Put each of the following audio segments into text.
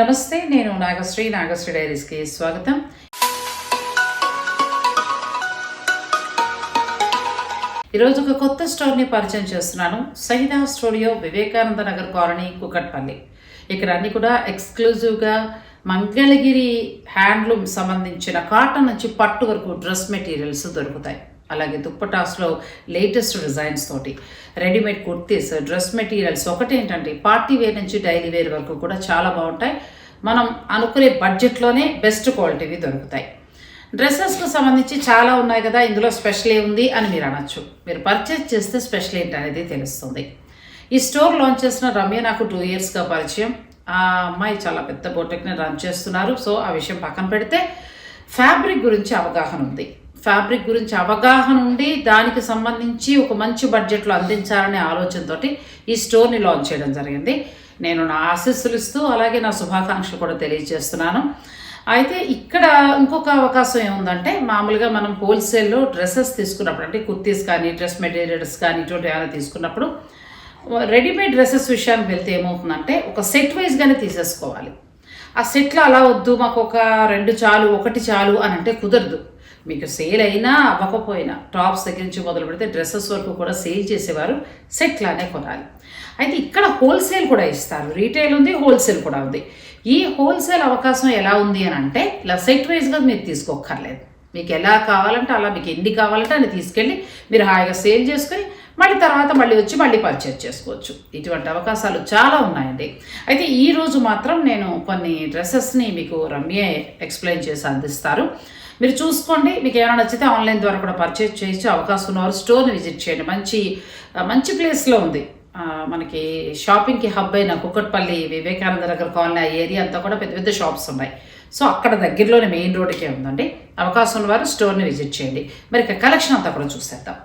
నమస్తే నేను నాగశ్రీ నాగశ్రీ డైరీస్కి స్వాగతం. ఈరోజు ఒక కొత్త స్టోర్ని పరిచయం చేస్తున్నాను. Sahida studio Vivekananda Nagar colony Kukatpally. ఇక్కడ అన్ని కూడా ఎక్స్క్లూజివ్గా మంగళగిరి హ్యాండ్లూమ్ సంబంధించిన కాటన్ నుంచి పట్టు వరకు డ్రెస్ మెటీరియల్స్ దొరుకుతాయి. అలాగే దుప్పటాస్లో లేటెస్ట్ డిజైన్స్ తోటి. రెడీమేడ్ కుర్తీస్ డ్రెస్ మెటీరియల్స్ ఒకటేంటంటే పార్టీ వేర్ నుంచి డైలీ వేర్ వరకు కూడా చాలా బాగుంటాయి. మనం అనుకునే బడ్జెట్లోనే బెస్ట్ క్వాలిటీవి దొరుకుతాయి. డ్రెస్సెస్కు సంబంధించి చాలా ఉన్నాయి కదా ఇందులో స్పెషల్ ఏముంది అని మీరు అనొచ్చు. మీరు పర్చేజ్ చేస్తే స్పెషల్ ఏంటి అనేది తెలుస్తుంది. ఈ స్టోర్ లాంచ్ చేసిన రమ్య నాకు టూ ఇయర్స్గా పరిచయం. ఆ అమ్మాయి చాలా పెద్ద బోటెక్ని రన్ చేస్తున్నారు. సో ఆ విషయం పక్కన పెడితే ఫ్యాబ్రిక్ గురించి అవగాహన ఉంది. ఫ్యాబ్రిక్ గురించి అవగాహన ఉండి దానికి సంబంధించి ఒక మంచి బడ్జెట్లో అందించాలనే ఆలోచనతోటి ఈ స్టోర్ని లాంచ్ చేయడం జరిగింది. నేను నా ఆశీస్సులు ఇస్తూ అలాగే నా శుభాకాంక్షలు కూడా తెలియజేస్తున్నాను. అయితే ఇక్కడ ఇంకొక అవకాశం ఏముందంటే మామూలుగా మనం హోల్సేల్లో డ్రెస్సెస్ తీసుకున్నప్పుడు అంటే కుర్తీస్ కానీ డ్రెస్ మెటీరియల్స్ కానీ ఇటువంటి ఏమైనా తీసుకున్నప్పుడు రెడీమేడ్ డ్రెస్సెస్ విషయానికి వెళ్తే ఏమవుతుందంటే ఒక సెట్ వైజ్గానే తీసేసుకోవాలి. ఆ సెట్లో అలా వద్దు మాకు ఒక రెండు చాలు ఒకటి చాలు అని అంటే కుదరదు. మీకు సేల్ అయినా అవ్వకపోయినా టాప్స్ దగ్గర నుంచి మొదలు పెడితే డ్రెస్సెస్ వరకు కూడా సేల్ చేసేవారు సెట్లానే కొనాలి. అయితే ఇక్కడ హోల్సేల్ కూడా ఇస్తారు. రీటైల్ ఉంది హోల్సేల్ కూడా ఉంది. ఈ హోల్సేల్ అవకాశం ఎలా ఉంది అని అంటే ఇలా సెట్ వైజ్గా మీరు తీసుకోక్కర్లేదు. మీకు ఎలా కావాలంటే అలా మీకు ఎన్ని కావాలంటే అని తీసుకెళ్ళి మీరు హాయిగా సేల్ చేసుకొని మళ్ళీ తర్వాత మళ్ళీ వచ్చి మళ్ళీ పర్చేజ్ చేసుకోవచ్చు. ఇటువంటి అవకాశాలు చాలా ఉన్నాయండి. అయితే ఈరోజు మాత్రం నేను కొన్ని డ్రెస్సెస్ని మీకు రమ్య ఎక్స్ప్లెయిన్ చేసి అందిస్తారు. మీరు చూసుకోండి. మీకు ఏమైనా నచ్చితే ఆన్లైన్ ద్వారా కూడా పర్చేజ్ చేయొచ్చు. అవకాశం ఉన్నవారు స్టోర్ని విజిట్ చేయండి. మంచి మంచి ప్లేస్లో ఉంది. మనకి షాపింగ్కి హబ్ అయిన కుక్కట్పల్లి వివేకానంద నగర్ కాలనీ ఆ ఏరియా అంతా కూడా పెద్ద పెద్ద షాప్స్ ఉన్నాయి. సో అక్కడ దగ్గరలోనే మెయిన్ రోడ్డుకే ఉందండి. అవకాశం ఉన్నవారు స్టోర్ని విజిట్ చేయండి. మరి ఇక కలెక్షన్ అంతా కూడా చూసేద్దాం.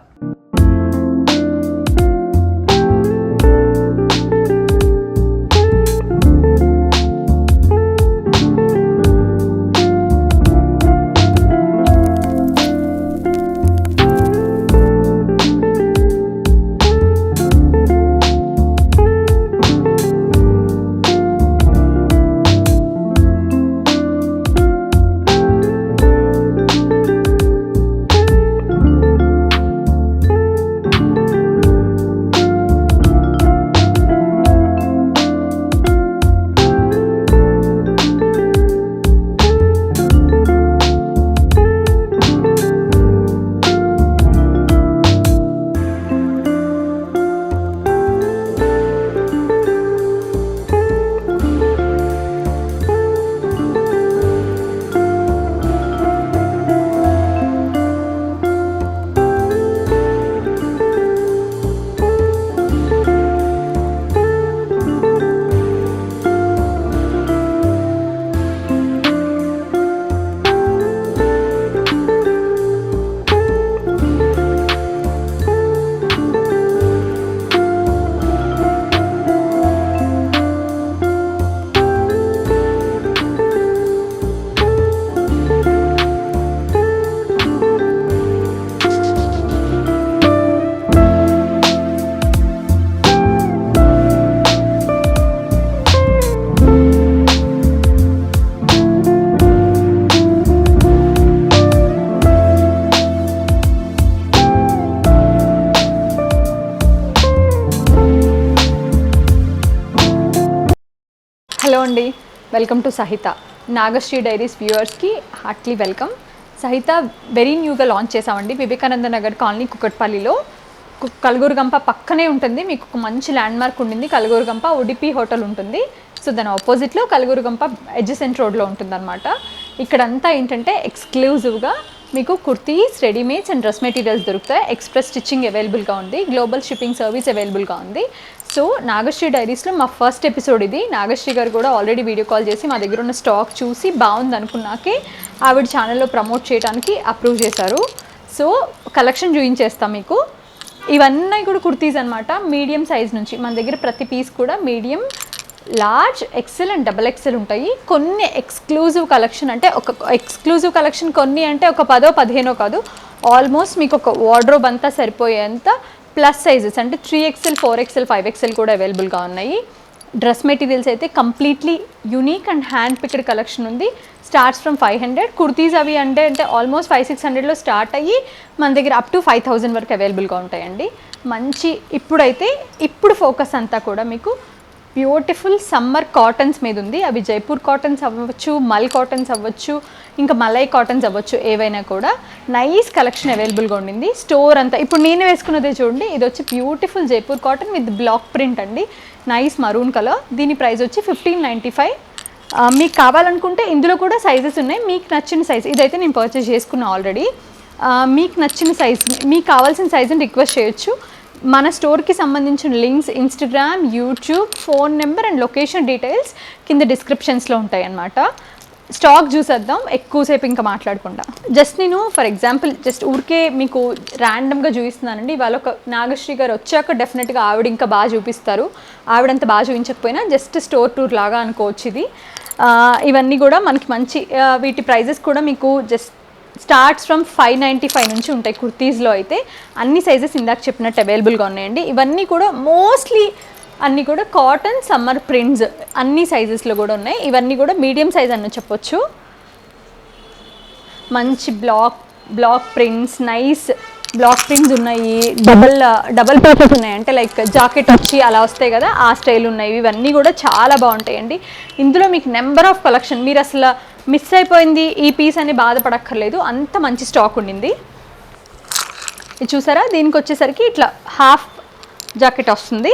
అండి. Welcome to Sahita Nagashri diaries వ్యూవర్స్కి హార్ట్లీ వెల్కమ్ సహిత వెరీ న్యూగా లాంచ్ చేసామండి వివేకానంద నగర్ కాలనీ కుకట్పల్లిలో కు- పక్కనే ఉంటుంది. మీకు ఒక మంచి ల్యాండ్ మార్క్ ఉండింది. కలగూరుగంప ఉడిపి హోటల్ ఉంటుంది. సో దాని ఆపోజిట్లో కలగూరుగంప ఎడ్జసెంట్ రోడ్లో ఉంటుందన్నమాట. ఇక్కడంతా ఏంటంటే ఎక్స్క్లూజివ్గా మీకు kurtis readymades and dress materials దొరుకుతాయి. ఎక్స్ప్రెస్ స్టిచ్చింగ్ అవైలబుల్గా ఉంది. గ్లోబల్ షిప్పింగ్ సర్వీస్ అవైలబుల్గా ఉంది. సో నాగశ్రీ డైరీస్లో మా ఫస్ట్ ఎపిసోడ్ ఇది. నాగశ్రీ గారు కూడా ఆల్రెడీ వీడియో కాల్ చేసి మా దగ్గర ఉన్న స్టాక్ చూసి బాగుంది అనుకున్నాకే ఆవిడ ఛానల్లో ప్రమోట్ చేయడానికి అప్రూవ్ చేశారు. సో కలెక్షన్ చూపించేస్తాం మీకు. ఇవన్నీ కూడా కుర్తీస్ అనమాట మీడియం సైజ్ నుంచి మన దగ్గర ప్రతి పీస్ కూడా medium large XL and double XL ఉంటాయి. కొన్ని ఎక్స్క్లూజివ్ కలెక్షన్ అంటే ఒక ఎక్స్క్లూజివ్ కలెక్షన్ కొన్ని అంటే ఒక పదో పదిహేనో కాదు. ఆల్మోస్ట్ మీకు ఒక వార్డ్రోబ్ అంతా సరిపోయేంత ప్లస్ సైజెస్ అంటే three XL four XL five XL కూడా అవైలబుల్గా ఉన్నాయి. డ్రెస్ మెటీరియల్స్ అయితే completely unique and hand picked collection ఉంది. Starts from five hundred kurtis అవి అంటే అంటే ఆల్మోస్ట్ ఫైవ్ సిక్స్ హండ్రెడ్లో స్టార్ట్ అయ్యి మన దగ్గర అప్ టు ఫైవ్ థౌజండ్ వరకు అవైలబుల్గా ఉంటాయండి. మంచి ఇప్పుడైతే ఇప్పుడు ఫోకస్ అంతా కూడా మీకు బ్యూటిఫుల్ సమ్మర్ కాటన్స్ మీద ఉంది. అవి జైపూర్ కాటన్స్ అవ్వచ్చు మల్ కాటన్స్ అవ్వచ్చు ఇంకా మలై కాటన్స్ అవ్వచ్చు ఏవైనా కూడా. నైస్ కలెక్షన్ అవైలబుల్గా ఉండింది. స్టోర్ అంతా ఇప్పుడు నేను వేసుకున్నదే చూడండి ఇది వచ్చి beautiful Jaipur cotton with block print అండి. నైస్ మరూన్ కలర్ దీని ప్రైస్ వచ్చి ఫిఫ్టీన్ నైంటీ ఫైవ్ మీకు కావాలనుకుంటే ఇందులో కూడా సైజెస్ ఉన్నాయి. మీకు నచ్చిన సైజ్ ఇదైతే నేను పర్చేస్ చేసుకున్నాను ఆల్రెడీ మీకు నచ్చిన సైజ్ మీకు కావాల్సిన సైజుని రిక్వెస్ట్ చేయొచ్చు. మన స్టోర్కి సంబంధించిన links Instagram YouTube phone number and location details కింద డిస్క్రిప్షన్స్లో ఉంటాయి అన్నమాట స్టాక్ చూసేద్దాం ఎక్కువసేపు ఇంకా మాట్లాడకుండా. జస్ట్ నేను ఫర్ ఎగ్జాంపుల్ జస్ట్ ఊరికే మీకు ర్యాండమ్గా చూపిస్తున్నానండి. ఇవాళ ఒక నాగశ్రీ గారు వచ్చాక డెఫినెట్గా ఆవిడ ఇంకా బాగా చూపిస్తారు. ఆవిడంత బాగా చూపించకపోయినా జస్ట్ స్టోర్ టూర్ లాగా అనుకోవచ్చు ఇది. ఇవన్నీ కూడా మనకి మంచి వీటి ప్రైజెస్ కూడా మీకు just starts from five ninety five నుంచి ఉంటాయి కుర్తీస్లో అయితే. అన్ని సైజెస్ ఇందాక చెప్పినట్టు అవైలబుల్గా ఉన్నాయండి. ఇవన్నీ కూడా మోస్ట్లీ అన్నీ కూడా కాటన్ సమ్మర్ ప్రింట్స్ అన్ని సైజెస్లో కూడా ఉన్నాయి. ఇవన్నీ కూడా మీడియం సైజ్ అన్న చెప్పొచ్చు. మంచి block block prints nice block prints ఉన్నాయి. డబల్ డబల్ పేపర్స్ ఉన్నాయి. అంటే లైక్ జాకెట్ వచ్చి అలా వస్తాయి కదా ఆ స్టైల్ ఉన్నాయి. ఇవన్నీ కూడా చాలా బాగుంటాయండి. ఇందులో మీకు నెంబర్ ఆఫ్ కలెక్షన్ మీరు అసలు మిస్ అయిపోయింది ఈ పీస్ అని బాధపడక్కర్లేదు. అంత మంచి స్టాక్ ఉండింది. ఇది చూసారా? దీనికి వచ్చేసరికి ఇట్లా హాఫ్ జాకెట్ వస్తుంది.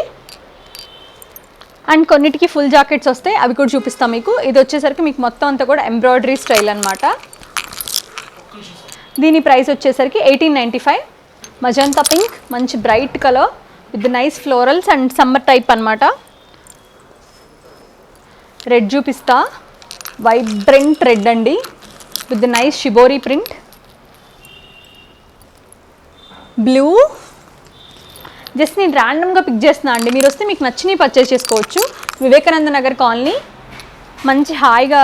అండ్ కొన్నిటికి ఫుల్ జాకెట్స్ వస్తాయి అవి కూడా చూపిస్తాం మీకు. ఇది వచ్చేసరికి మీకు మొత్తం అంతా కూడా ఎంబ్రాయిడరీ స్టైల్ అనమాట దీని ప్రైస్ వచ్చేసరికి eighteen ninety five. Magenta pink మంచి bright colour with nice florals and summer type అనమాట రెడ్ చూపిస్తా. వైబ్రెంట్ రెడ్ అండి. With nice shibori print. Blue just నేను ర్యాండమ్గా పిక్ చేస్తున్నా అండి. మీరు వస్తే మీకు నచ్చినవి పర్చేస్ చేసుకోవచ్చు. వివేకానంద నగర్ కాలనీ. మంచి హాయిగా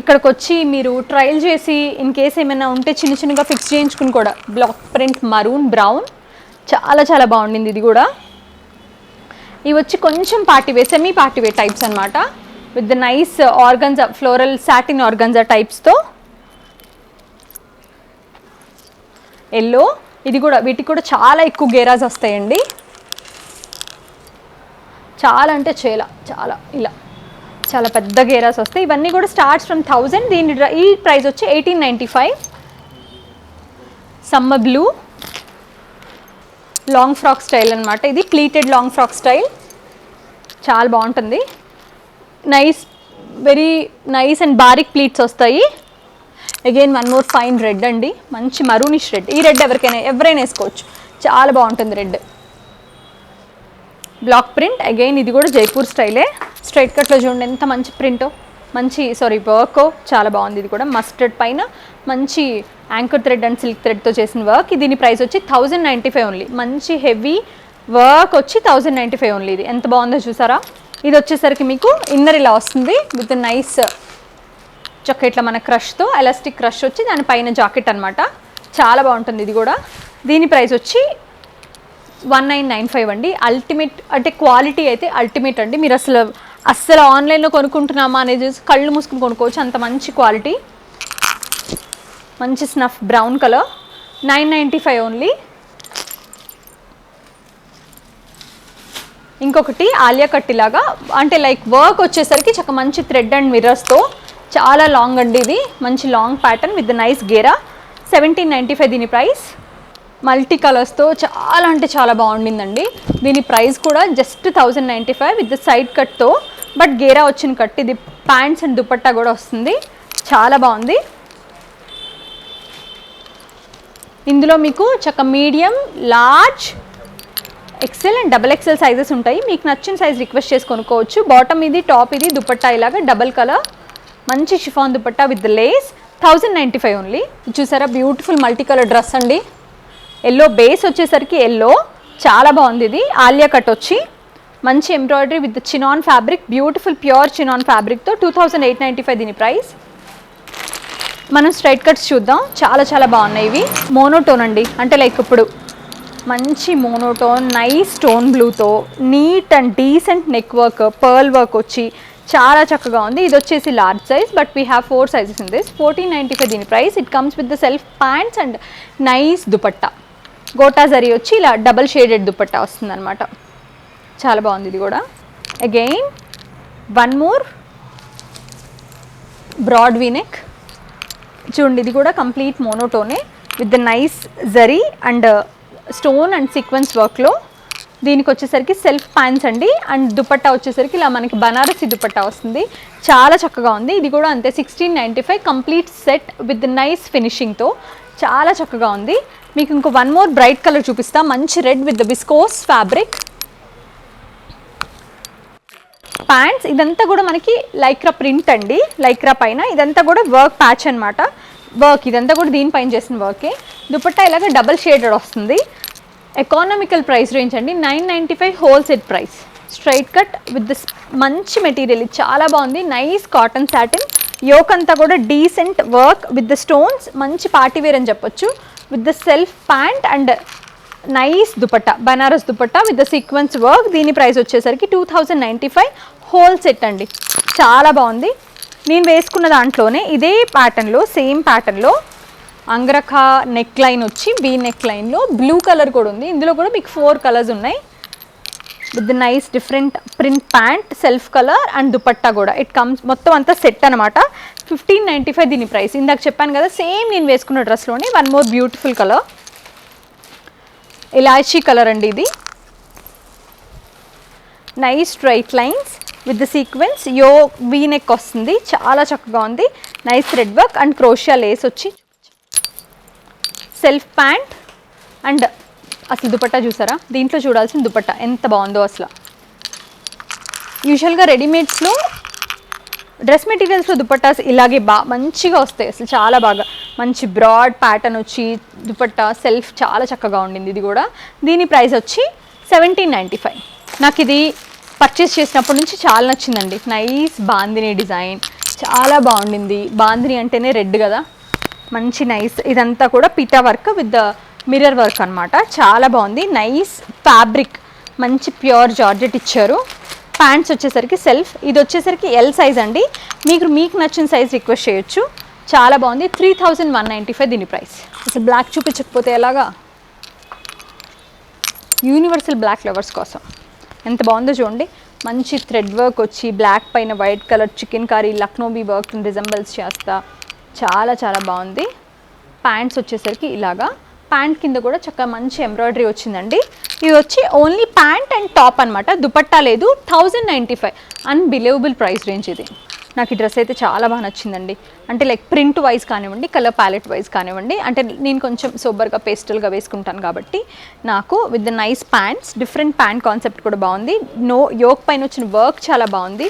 ఇక్కడికి వచ్చి మీరు ట్రయల్ చేసి ఇన్ కేస్ ఏమైనా ఉంటే చిన్న చిన్నగా ఫిక్స్ చేయించుకుని కూడా. బ్లాక్ ప్రింట్ మరూన్ బ్రౌన్ చాలా చాలా బాగుండింది ఇది కూడా. ఇవి వచ్చి కొంచెం party wear semi party wear types అనమాట with nice organza floral satin organza టైప్స్తో yellow ఇది కూడా వీటికి కూడా చాలా ఎక్కువ గేరాజ్ వస్తాయండి. చాలా అంటే చాలా చాలా ఇలా. చాలా పెద్ద గేరాస్ వస్తాయి. ఇవన్నీ కూడా స్టార్ట్స్ ఫ్రమ్ థౌజండ్ దీని ఈ ప్రైస్ వచ్చి ఎయిటీన్ నైంటీ ఫైవ్ సమ్మ బ్లూ లాంగ్ ఫ్రాక్ స్టైల్ అనమాట ఇది ప్లీటెడ్ లాంగ్ ఫ్రాక్ స్టైల్ చాలా బాగుంటుంది. నైస్ వెరీ నైస్ అండ్ బారిక్ ప్లీట్స్ వస్తాయి. Again one more fine red అండి. మంచి మరూనిష్ రెడ్ ఈ రెడ్ ఎవరికైనా ఎవరైనా వేసుకోవచ్చు. చాలా బాగుంటుంది రెడ్ బ్లాక్ ప్రింట్ అగైన్ ఇది కూడా జైపూర్ స్టైలే. స్ట్రైట్ కట్లో చూడండి ఎంత మంచి ప్రింటో మంచి సారీ వర్క్ చాలా బాగుంది ఇది కూడా. మస్టర్డ్ పైన మంచి యాంకర్ థ్రెడ్ అండ్ సిల్క్ థ్రెడ్తో చేసిన వర్క్ దీని ప్రైస్ వచ్చి థౌజండ్ నైంటీ ఫైవ్ ఓన్లీ మంచి హెవీ వర్క్ వచ్చి థౌజండ్ నైంటీ ఫైవ్ ఓన్లీ ఇది. ఎంత బాగుందో చూసారా? ఇది వచ్చేసరికి మీకు ఇన్నర్ ఇలా వస్తుంది. విత్ నైస్ చక్క ఇట్లా మన క్రష్తో ఎలాస్టిక్ క్రష్ వచ్చి దానిపైన జాకెట్ అనమాట చాలా బాగుంటుంది ఇది కూడా. దీని ప్రైస్ వచ్చి వన్ నైన్ నైన్ ఫైవ్ అండి. అల్టిమేట్ అంటే క్వాలిటీ అయితే అల్టిమేట్ అండి. మీరు అసలు అస్సలు ఆన్లైన్లో కొనుక్కుంటున్నామా అనేది చూసి కళ్ళు మూసుకుని కొనుక్కోవచ్చు. అంత మంచి క్వాలిటీ. మంచి snuff brown colour. Nine ninety five only. ఇంకొకటి ఆలియా కట్టిలాగా. అంటే లైక్ వర్క్ వచ్చేసరికి చక్క మంచి థ్రెడ్ అండ్ మిర్రర్స్తో చాలా లాంగ్ అండి ఇది. మంచి long pattern with nice Gera. Seventeen ninety five దీని ప్రైస్ మల్టీ కలర్స్తో చాలా అంటే చాలా బాగుండిందండి. దీని ప్రైస్ కూడా just thousand ninety five with side కట్తో but గేరా వచ్చిన కట్ ఇది ప్యాంట్స్ అండ్ దుపట్టా కూడా వస్తుంది. చాలా బాగుంది. ఇందులో మీకు చక్క medium large XL and double XL sizes ఉంటాయి. మీకు నచ్చిన సైజ్ రిక్వెస్ట్ చేసి కొనుక్కోవచ్చు. బాటమ్ ఇది టాప్ ఇది దుపట్టా ఇలాగా డబల్ కలర్ మంచి chiffon dupatta with lace thousand ninety five only చూసారా? బ్యూటిఫుల్ మల్టీ కలర్ డ్రెస్ అండి. ఎల్లో బేస్ వచ్చేసరికి ఎల్లో చాలా బాగుంది ఇది. ఆలియా కట్ వచ్చి మంచి embroidery with chinon fabric beautiful pure chinon ఫ్యాబ్రిక్తో two thousand eight ninety five దీని ప్రైస్ మనం స్ట్రైట్ కట్స్ చూద్దాం. చాలా చాలా బాగున్నాయి ఇవి. మోనోటోన్ అండి. అంటే లైక్ ఇప్పుడు మంచి monotone nice stone బ్లూతో neat and decent neck work pearl work వచ్చి చాలా చక్కగా ఉంది. ఇది వచ్చేసి large size but we have four sizes in this fourteen ninety five దీని price it comes with the self pants and nice dupatta gota zari వచ్చి ఇలా double shaded dupatta వస్తుంది అనమాట చాలా బాగుంది ఇది కూడా. Again one more broad V neck చూడండి ఇది కూడా complete మోనోటోనే with the nice zari and stone and sequence వర్క్లో దీనికి వచ్చేసరికి సెల్ఫ్ ప్యాంట్స్ అండి. అండ్ దుపట్టా వచ్చేసరికి ఇలా మనకి బనారసి దుపట్టా వస్తుంది. చాలా చక్కగా ఉంది. ఇది కూడా అంతే sixteen ninety five complete set with nice ఫినిషింగ్తో చాలా చక్కగా ఉంది. మీకు ఇంకో వన్ మోర్ బ్రైట్ కలర్ చూపిస్తా. మంచి red with viscose fabric pants ఇదంతా కూడా మనకి లైక్రా ప్రింట్ అండి. లైక్రా పైన ఇదంతా కూడా వర్క్ ప్యాచ్ అనమాట వర్క్ ఇదంతా కూడా దీనిపైన చేసిన వర్కే దుపట్టా ఇలాగ డబల్ షేడెడ్ వస్తుంది. ఎకానమికల్ ప్రైస్ రేంజ్ అండి. Nine ninety five whole set price straight cut with this మంచి మెటీరియల్ ఇది చాలా బాగుంది. నైస్ కాటన్ సాటిన్ యోక్ అంతా కూడా decent work with the stones మంచి పార్టీ వేర్ అని చెప్పొచ్చు. With the self pant and nice dupatta Banaras dupatta with the sequence work దీని ప్రైస్ వచ్చేసరికి two thousand ninety five whole set అండి. చాలా బాగుంది. నేను వేసుకున్న దాంట్లోనే ఇదే ప్యాటర్న్లో సేమ్ ప్యాటర్న్లో అంగరఖ నెక్ లైన్ వచ్చి బీ నెక్ లైన్లో బ్లూ కలర్ కూడా ఉంది. ఇందులో కూడా మీకు ఫోర్ కలర్స్ ఉన్నాయి. With nice different print pant self colour and dupatta కూడా. ఇట్ కమ్స్ మొత్తం అంతా సెట్ అనమాట ఫిఫ్టీన్ నైంటీ ఫైవ్ దీని ప్రైస్ ఇందాక చెప్పాను కదా సేమ్ నేను వేసుకున్న డ్రెస్లోనే వన్ మోర్ బ్యూటిఫుల్ కలర్ ఇలాచీ కలర్ అండి ఇది. Nice straight lines with the sequence యో వీ నెక్ వస్తుంది. చాలా చక్కగా ఉంది. Nice thread work and crochet lace వచ్చి సెల్ఫ్ ప్యాంట్ అండ్ అసలు దుపట్టా చూసారా? దీంట్లో చూడాల్సిన దుపట్టా ఎంత బాగుందో అసలు. యూజువల్గా రెడీమేడ్స్లో డ్రెస్ మెటీరియల్స్లో దుపట్టాస్ ఇలాగే బా మంచిగా వస్తాయి అసలు చాలా బాగా. మంచి బ్రాడ్ ప్యాటర్న్ వచ్చి దుపట్టా సెల్ఫ్ చాలా చక్కగా ఉండింది ఇది కూడా. దీని ప్రైస్ వచ్చి సెవెంటీన్ నైంటీ ఫైవ్. నాకు ఇది పర్చేస్ చేసినప్పటి నుంచి చాలా నచ్చిందండి. Nice bandhani design. చాలా బాగుండింది. బాందిని అంటేనే రెడ్ కదా. మంచి నైస్ ఇదంతా కూడా పిటా work with the mirror work అన్నమాట. చాలా బాగుంది. నైస్ ఫ్యాబ్రిక్ మంచి ప్యూర్ జార్జెట్ ఇచ్చారు. ప్యాంట్స్ వచ్చేసరికి సెల్ఫ్ ఇది వచ్చేసరికి ఎల్ సైజ్ అండి. మీకు మీకు నచ్చిన సైజ్ రిక్వెస్ట్ చేయొచ్చు. చాలా బాగుంది. Three thousand one ninety five దీని ప్రైస్ అసలు బ్లాక్ చూపించకపోతే ఎలాగా? యూనివర్సల్ బ్లాక్ లవర్స్ కోసం. ఎంత బాగుందో చూడండి. మంచి థ్రెడ్ వర్క్ వచ్చి బ్లాక్ పైన white colour chikankari Lucknowi work resembles చేస్తా. చాలా చాలా బాగుంది. ప్యాంట్స్ వచ్చేసరికి ఇలాగా. ప్యాంట్ కింద కూడా చక్కగా మంచి ఎంబ్రాయిడరీ వచ్చిందండి. ఇది వచ్చి ఓన్లీ ప్యాంట్ అండ్ టాప్ అనమాట దుపట్టా లేదు. Thousand ninety five unbelievable price range ఇది. నాకు ఈ డ్రెస్ అయితే చాలా బాగా నచ్చిందండి. అంటే లైక్ ప్రింట్ వైజ్ కానివ్వండి కలర్ ప్యాలెట్ వైజ్ కానివ్వండి అంటే నేను కొంచెం సూపర్గా పేస్టల్గా వేసుకుంటాను కాబట్టి నాకు with the nice pants different pant concept కూడా బాగుంది. నో యోక్ పైన వచ్చిన వర్క్ చాలా బాగుంది.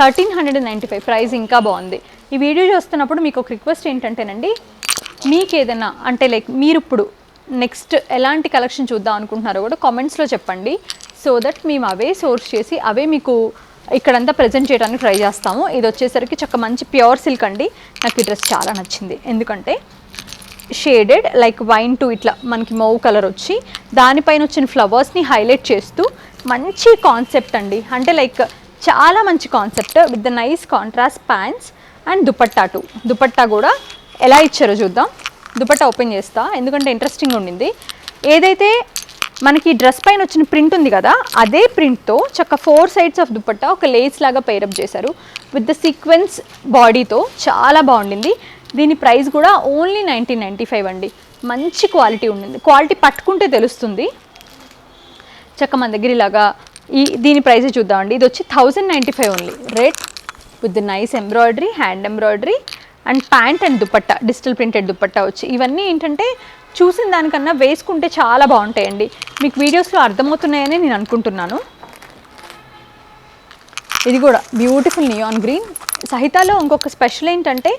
Thirteen hundred ninety five price ఇంకా బాగుంది. ఈ వీడియో చూస్తున్నప్పుడు మీకు ఒక రిక్వెస్ట్ ఏంటంటేనండి మీకు ఏదైనా అంటే లైక్ మీరు ఇప్పుడు నెక్స్ట్ ఎలాంటి కలెక్షన్ చూద్దాం అనుకుంటున్నారో కూడా కామెంట్స్లో చెప్పండి సో దట్ మేము అవే సోర్స్ చేసి అవే మీకు ఇక్కడంతా ప్రజెంట్ చేయడానికి ట్రై చేస్తాము. ఇది వచ్చేసరికి చక్క మంచి ప్యూర్ సిల్క్ అండి. నాకు ఈ డ్రెస్ చాలా నచ్చింది. ఎందుకంటే షేడెడ్ లైక్ వైన్ టు ఇట్లా మనకి మౌ కలర్ వచ్చి దానిపైన వచ్చిన ఫ్లవర్స్ని హైలైట్ చేస్తూ మంచి కాన్సెప్ట్ అండి. అంటే లైక్ చాలా మంచి concept with the nice contrast pants and dupatta too. Dupatta కూడా ఎలా ఇచ్చారో చూద్దాం. దుపట్టా ఓపెన్ చేస్తా. ఎందుకంటే ఇంట్రెస్టింగ్ ఉండింది. ఏదైతే మనకి డ్రెస్ పైన వచ్చిన ప్రింట్ ఉంది కదా అదే ప్రింట్తో చక్క ఫోర్ సైడ్స్ ఆఫ్ దుపట్టా ఒక లేస్ లాగా పేరప్ చేశారు. విత్ ద సీక్వెన్స్ బాడీతో చాలా బాగుండింది. దీని ప్రైస్ కూడా ఓన్లీ నైన్టీన్ నైంటీ ఫైవ్ అండి. మంచి క్వాలిటీ ఉండింది. క్వాలిటీ పట్టుకుంటే తెలుస్తుంది. చక్క మన దగ్గర ఇలాగా ఈ దీని ప్రైస్ చూద్దామండి. ఇది వచ్చి thousand ninety five only. Rate with nice embroidery hand embroidery and pant and dupatta digital printed dupatta వచ్చి. ఇవన్నీ ఏంటంటే చూసిన దానికన్నా వేసుకుంటే చాలా బాగుంటాయండి. మీకు వీడియోస్లో అర్థమవుతున్నాయని నేను అనుకుంటున్నాను. ఇది కూడా బ్యూటిఫుల్ నియాన్ గ్రీన్ సహితాలో ఇంకొక స్పెషల్ ఏంటంటే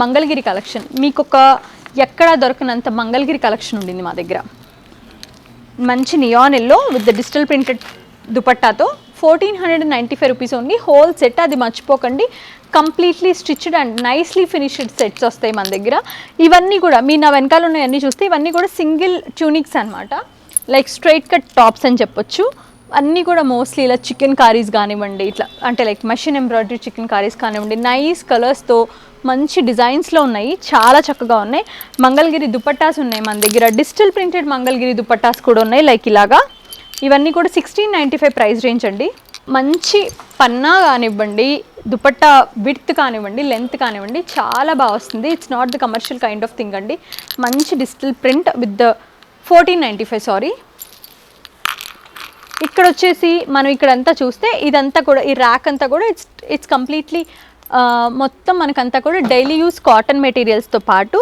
మంగళగిరి కలెక్షన్ మీకు ఒక ఎక్కడా దొరకనంత మంగళగిరి కలెక్షన్ ఉండింది మా దగ్గర. మంచి neon yellow with the digital printed దుపట్టాతో fourteen hundred ninety five rupees only. Whole set అది మర్చిపోకండి. Completely stitched and nicely finished sets వస్తాయి మన దగ్గర. ఇవన్నీ కూడా మీ నా వెనకాల ఉన్నాయన్నీ చూస్తే ఇవన్నీ కూడా సింగిల్ ట్యూనిక్స్ అనమాట లైక్ స్ట్రైట్ కట్ టాప్స్ అని చెప్పొచ్చు. అన్నీ కూడా మోస్ట్లీ ఇలా చికెన్ కారీస్ కానివ్వండి ఇట్లా అంటే like machine embroidery chikankaris కానివ్వండి నైస్ కలర్స్తో మంచి డిజైన్స్లో ఉన్నాయి. చాలా చక్కగా ఉన్నాయి. మంగళగిరి దుపట్టాస్ ఉన్నాయి మన దగ్గర. డిజిటల్ ప్రింటెడ్ మంగళగిరి దుపట్టాస్ కూడా ఉన్నాయి. లైక్ ఇలాగా. ఇవన్నీ కూడా sixteen ninety five price range అండి. మంచి పన్నా కానివ్వండి దుపట్టా విడ్త్ కానివ్వండి లెంత్ కానివ్వండి చాలా బాగా వస్తుంది. It's not the commercial kind of thing అండి. మంచి digital print with the fourteen ninety five sorry ఇక్కడ వచ్చేసి మనం ఇక్కడంతా చూస్తే ఇదంతా కూడా ఈ ర్యాక్ అంతా కూడా ఇట్స్ ఇట్స్ కంప్లీట్లీ మొత్తం మనకంతా కూడా డైలీ యూస్ కాటన్ మెటీరియల్స్తో పాటు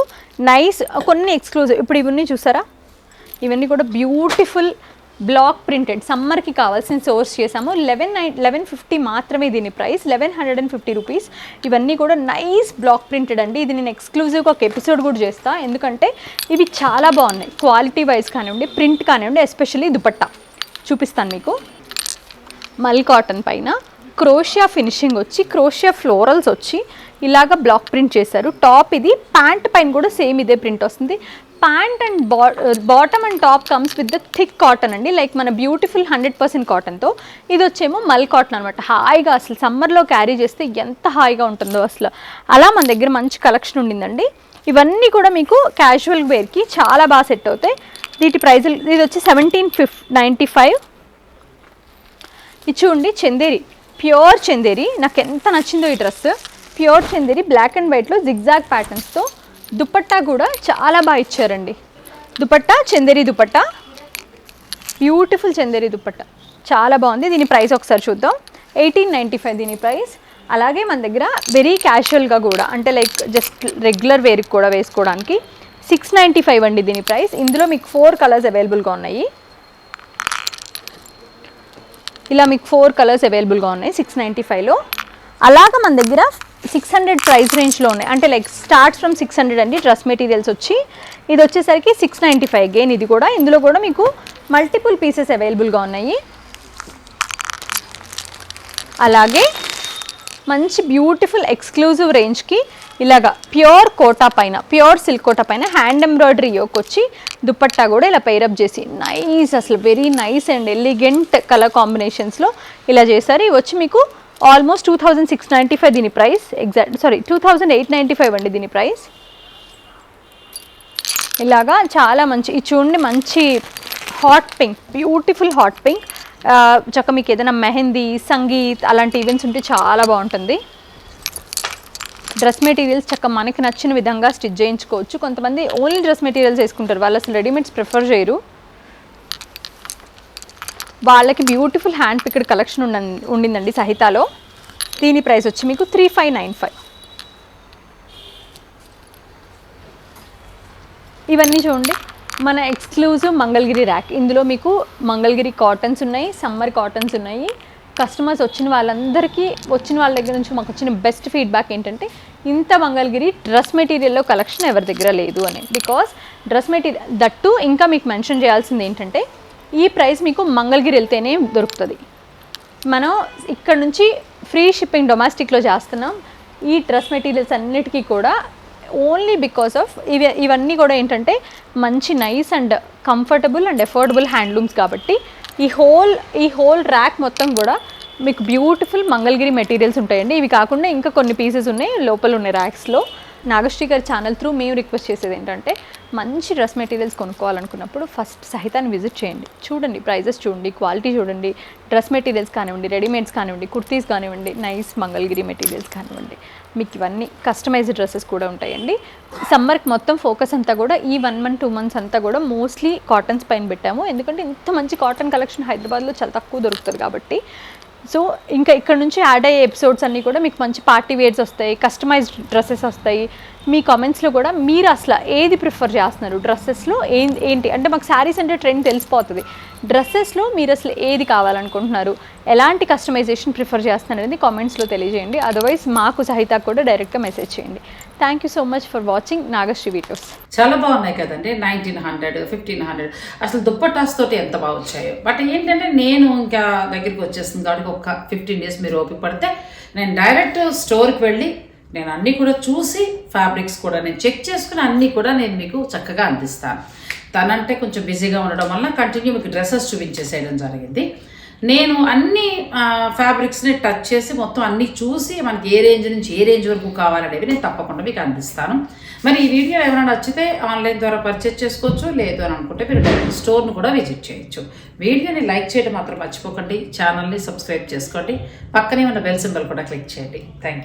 నైస్ కొన్ని ఎక్స్క్లూజివ్ ఇప్పుడు ఇవన్నీ చూసారా? ఇవన్నీ కూడా బ్యూటిఫుల్ బ్లాక్ ప్రింటెడ్ సమ్మర్కి కావాల్సిన సోర్స్ చేసాము లెవెన్ నైన్ లెవెన్ ఫిఫ్టీ మాత్రమే దీని price eleven hundred and fifty rupees. ఇవన్నీ కూడా నైస్ బ్లాక్ ప్రింటెడ్ అండి. ఇది నేను ఎక్స్క్లూజివ్గా ఒక ఎపిసోడ్ కూడా చేస్తాను ఎందుకంటే ఇవి చాలా బాగున్నాయి. క్వాలిటీ వైజ్ కానివ్వండి ప్రింట్ కానివ్వండి ఎస్పెషల్లీ దుపట్టా. చూపిస్తాను మీకు. మల్ కాటన్ పైన క్రోషియా ఫినిషింగ్ వచ్చి క్రోషియా ఫ్లోరల్స్ వచ్చి ఇలాగ బ్లాక్ ప్రింట్ చేశారు. టాప్ ఇది ప్యాంట్ పైన కూడా సేమ్ ఇదే ప్రింట్ వస్తుంది. ప్యాంట్ అండ్ బా bottom and top comes with the thick cotton అండి. లైక్ మన బ్యూటిఫుల్ హండ్రెడ్ పర్సెంట్ కాటన్తో. ఇది వచ్చేమో మల్ కాటన్ అనమాట హాయిగా అసలు సమ్మర్లో క్యారీ చేస్తే ఎంత హాయిగా ఉంటుందో అసలు. అలా మన దగ్గర మంచి కలెక్షన్ ఉండిందండి. ఇవన్నీ కూడా మీకు క్యాజువల్ వేర్కి చాలా బాగా సెట్ అవుతాయి. వీటి ప్రైస్ ఇది వచ్చి సెవెంటీన్ ఫిఫ్ నైంటీ ఫైవ్. ఇది చూడండి చందేరి. ప్యూర్ చందేరి. నాకు ఎంత నచ్చిందో ఈ dress pure Chanderi black and వైట్లో జిగ్జాగ్ ప్యాటర్న్స్తో. దుపట్టా కూడా చాలా బాగా ఇచ్చారండి. దుపట్టా చందేరి దుపట్టా. బ్యూటిఫుల్ చందేరి దుపట్టా. చాలా బాగుంది. దీని ప్రైస్ ఒకసారి చూద్దాం. ఎయిటీన్ నైంటీ ఫైవ్ దీని ప్రైస్. అలాగే మన దగ్గర వెరీ క్యాషువల్గా కూడా అంటే లైక్ జస్ట్ రెగ్యులర్ వేర్కి కూడా వేసుకోవడానికి సిక్స్ నైంటీ ఫైవ్ అండి దీని ప్రైస్. ఇందులో మీకు ఫోర్ కలర్స్ అవైలబుల్గా ఉన్నాయి. ఇలా మీకు ఫోర్ కలర్స్ అవైలబుల్గా ఉన్నాయి సిక్స్ నైంటీ ఫైవ్లో. అలాగా మన దగ్గర సిక్స్ హండ్రెడ్ ప్రైస్ రేంజ్లో ఉన్నాయి. అంటే like starts from six hundred అండి డ్రెస్ మెటీరియల్స్ వచ్చి ఇది వచ్చేసరికి సిక్స్ నైంటీ ఫైవ్ గెయిన్ ఇది కూడా ఇందులో కూడా మీకు మల్టిపుల్ పీసెస్ అవైలబుల్గా ఉన్నాయి. అలాగే మంచి బ్యూటిఫుల్ ఎక్స్క్లూజివ్ రేంజ్కి ఇలాగా ప్యూర్ కోటా పైన ప్యూర్ సిల్క్ కోటా పైన హ్యాండ్ ఎంబ్రాయిడరీ యోక్ వచ్చి దుపట్టా కూడా ఇలా పైరప్ చేసి నైస్ అసలు very nice and elegant colour కాంబినేషన్స్లో ఇలా చేశారు. ఇవి వచ్చి మీకు almost two thousand six ninety five దీని price. Exact sorry two thousand eight ninety five అండి దీని ప్రైస్. ఇలాగా చాలా మంచి ఇది చూడండి మంచి hot pink beautiful hot pink చక్క మీకు ఏదైనా మెహందీ సంగీత్ అలాంటి ఈవెంట్స్ ఉంటే చాలా బాగుంటుంది. డ్రెస్ మెటీరియల్స్ చక్క మనకి నచ్చిన విధంగా స్టిచ్ చేయించుకోవచ్చు. కొంతమంది ఓన్లీ డ్రెస్ మెటీరియల్స్ వేసుకుంటారు. వాళ్ళు అసలు రెడీమేడ్స్ ప్రిఫర్ చేయరు. వాళ్ళకి బ్యూటిఫుల్ హ్యాండ్ పిక్డ్ కలెక్షన్ ఉండ ఉండిందండి సహితాలో. దీని ప్రైస్ వచ్చి మీకు త్రీ ఫైవ్ నైన్ ఫైవ్. ఇవన్నీ చూడండి. మన ఎక్స్క్లూజివ్ మంగళగిరి ర్యాక్. ఇందులో మీకు మంగళగిరి కాటన్స్ ఉన్నాయి సమ్మర్ కాటన్స్ ఉన్నాయి. కస్టమర్స్ వచ్చిన వాళ్ళందరికీ వచ్చిన వాళ్ళ దగ్గర నుంచి మాకు వచ్చిన బెస్ట్ ఫీడ్బ్యాక్ ఏంటంటే ఇంత మంగళగిరి డ్రెస్ మెటీరియల్లో కలెక్షన్ ఎవరి దగ్గర లేదు అని. బికాస్ డ్రెస్ మెటీరియల్ దట్టు ఇంకా మీకు మెన్షన్ చేయాల్సింది ఏంటంటే ఈ ప్రైస్ మీకు మంగళగిరి వెళ్తేనే దొరుకుతుంది. మనం ఇక్కడ నుంచి ఫ్రీ షిప్పింగ్ డొమెస్టిక్లో చేస్తున్నాం. ఈ డ్రెస్ మెటీరియల్స్ అన్నిటికీ కూడా ఓన్లీ బికాస్ ఆఫ్ ఇవి ఇవన్నీ కూడా ఏంటంటే మంచి nice and comfortable and affordable handlooms కాబట్టి ఈ హోల్ ఈ హోల్ ర్యాక్ మొత్తం కూడా మీకు బ్యూటిఫుల్ మంగళగిరి మెటీరియల్స్ ఉంటాయండి. ఇవి కాకుండా ఇంకా కొన్ని పీసెస్ ఉన్నాయి లోపల ఉన్నాయి ర్యాక్స్లో. నాగశ్రీ గారి ఛానల్ త్రూ మేము రిక్వెస్ట్ చేసేది ఏంటంటే మంచి డ్రెస్ మెటీరియల్స్ కొనుక్కోవాలనుకున్నప్పుడు ఫస్ట్ సహితాన్ని విజిట్ చేయండి. చూడండి ప్రైజెస్ చూడండి క్వాలిటీ చూడండి డ్రెస్ మెటీరియల్స్ కానివ్వండి రెడీమేడ్స్ కానివ్వండి కుర్తీస్ కానివ్వండి నైస్ మంగళగిరి మెటీరియల్స్ కానివ్వండి. మీకు ఇవన్నీ కస్టమైజ్డ్ డ్రెస్సెస్ కూడా ఉంటాయండి. సమ్మర్కి మొత్తం ఫోకస్ అంతా కూడా ఈ వన్ మంత్ టూ మంత్స్ అంతా కూడా మోస్ట్లీ కాటన్స్ పైన పెట్టాము. ఎందుకంటే ఇంత మంచి కాటన్ కలెక్షన్ హైదరాబాద్లో చాలా తక్కువ దొరుకుతుంది కాబట్టి సో ఇంకా ఇక్కడ నుంచి యాడ్ అయ్యే ఎపిసోడ్స్ అన్నీ కూడా మీకు మంచి పార్టీ వేర్స్ వస్తాయి కస్టమైజ్డ్ డ్రెస్సెస్ వస్తాయి. మీ కామెంట్స్లో కూడా మీరు అసలు ఏది ప్రిఫర్ చేస్తున్నారు? డ్రెస్సెస్లో ఏం ఏంటి? అంటే మాకు శారీస్ అంటే ట్రెండ్ తెలిసిపోతుంది. డ్రెస్సెస్లో మీరు అసలు ఏది కావాలనుకుంటున్నారు? ఎలాంటి కస్టమైజేషన్ ప్రిఫర్ చేస్తున్నారు అనేది కామెంట్స్లో తెలియజేయండి. అదర్వైజ్ మాకు సహిత కూడా డైరెక్ట్గా మెసేజ్ చేయండి. Thank you so much for watching Nagashri videos చాలా బాగున్నాయి కదండి. నైన్టీన్ హండ్రెడ్ ఫిఫ్టీన్ హండ్రెడ్ అసలు దుప్పటాస్ తోటి ఎంత బాగా వచ్చాయో. బట్ ఏంటంటే నేను ఇంకా దగ్గరికి వచ్చేస్తుంది కాబట్టి ఒక ఫిఫ్టీన్ డేస్ మీరు ఓపిక పడితే నేను డైరెక్ట్ స్టోర్కి వెళ్ళి నేను అన్నీ కూడా చూసి ఫ్యాబ్రిక్స్ కూడా నేను చెక్ చేసుకుని అన్నీ కూడా నేను మీకు చక్కగా అందిస్తాను. తనంటే కొంచెం బిజీగా ఉండడం వల్ల కంటిన్యూ మీకు డ్రెస్సెస్ చూపించేసేయడం జరిగింది. నేను అన్ని ఫ్యాబ్రిక్స్ని టచ్ చేసి మొత్తం అన్ని చూసి మనకి ఏ రేంజ్ నుంచి ఏ రేంజ్ వరకు కావాలనేవి నేను తప్పకుండా మీకు అందిస్తాను. మరి ఈ వీడియో ఏమైనా నచ్చితే ఆన్లైన్ ద్వారా పర్చేస్ చేసుకోవచ్చు లేదు అని అనుకుంటే మీరు డైరెక్ట్ స్టోర్ను కూడా విజిట్ చేయొచ్చు. వీడియోని లైక్ చేయడం మాత్రం మర్చిపోకండి. ఛానల్ని సబ్స్క్రైబ్ చేసుకోండి. పక్కనే ఉన్న బెల్ సింబల్ కూడా క్లిక్ చేయండి. థ్యాంక్